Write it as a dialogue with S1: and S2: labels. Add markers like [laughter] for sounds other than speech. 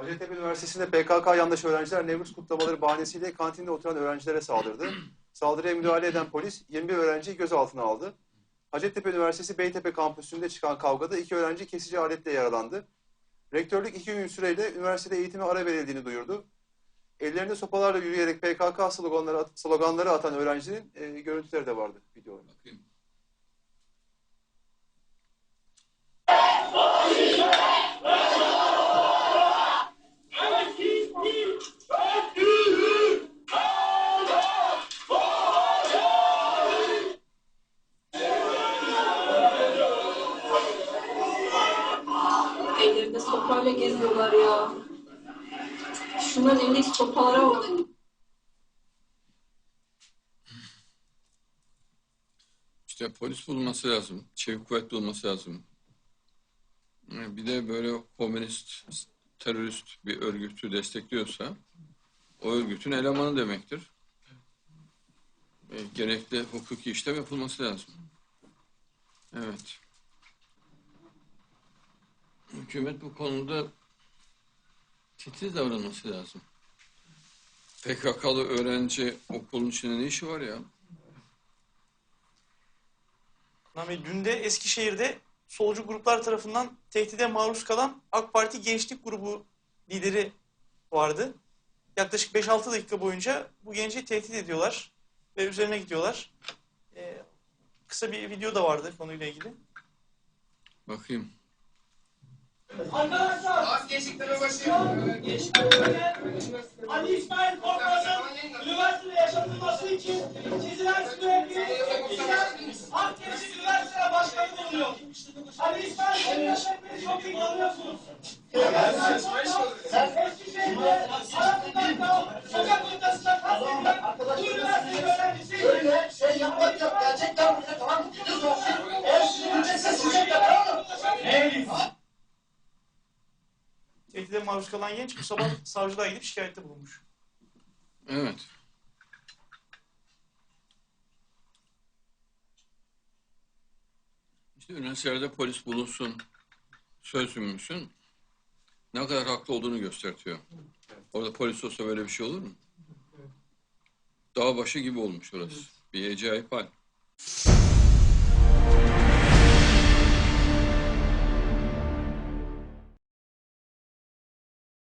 S1: Hacettepe Üniversitesi'nde PKK yandaşı öğrenciler Nevruz kutlamaları bahanesiyle kantinde oturan öğrencilere saldırdı. Saldırıya müdahale eden polis 21 öğrenciyi gözaltına aldı. Hacettepe Üniversitesi Beytepe kampüsünde çıkan kavgada iki öğrenci kesici aletle yaralandı. Rektörlük iki gün süreyle üniversitede eğitime ara verildiğini duyurdu. Ellerinde sopalarla yürüyerek PKK sloganları, sloganları atan öğrencinin e, görüntüleri de vardı videoda.
S2: Ellerinde sopayla geziyorlar ya. Şunların elindeki sopalara bak.
S3: İşte polis bulması lazım. Çevik kuvvetli olması lazım. Bir de böyle komünist, terörist bir örgütü destekliyorsa o örgütün elemanı demektir. E, gerekli hukuki işlem yapılması lazım. Evet. Hükümet bu konuda titiz davranması lazım. PKK'lı öğrenci okulun içinde ne işi var ya?
S4: Nami dün de Eskişehir'de solcu gruplar tarafından tehdide maruz kalan AK Parti Gençlik Grubu lideri vardı. Yaklaşık 5-6 dakika boyunca bu genci tehdit ediyorlar ve üzerine gidiyorlar. Ee, kısa bir video da vardı konuyla ilgili.
S3: Bakayım.
S5: Az gençliklere başlayalım.
S6: Ali İsmail Korkmaz'ın üniversitede yaşatılması için çizilen sürekli işler Akdeniz'in üniversite başkanı bulunuyor. Ali İsmail Korkmaz'ı çok iyi tanıyorsunuz. Eskişehir'de
S4: Tehdide maruz kalan genç bu sabah [clears throat] savcılığa gidip şikayette bulunmuş.
S3: Evet. İşte üniversitelerde polis bulunsun, söz müsün ne kadar haklı olduğunu gösteriyor. Orada polis olsa böyle bir şey olur mu? Dağ başı gibi olmuş orası. Bir acayip hal.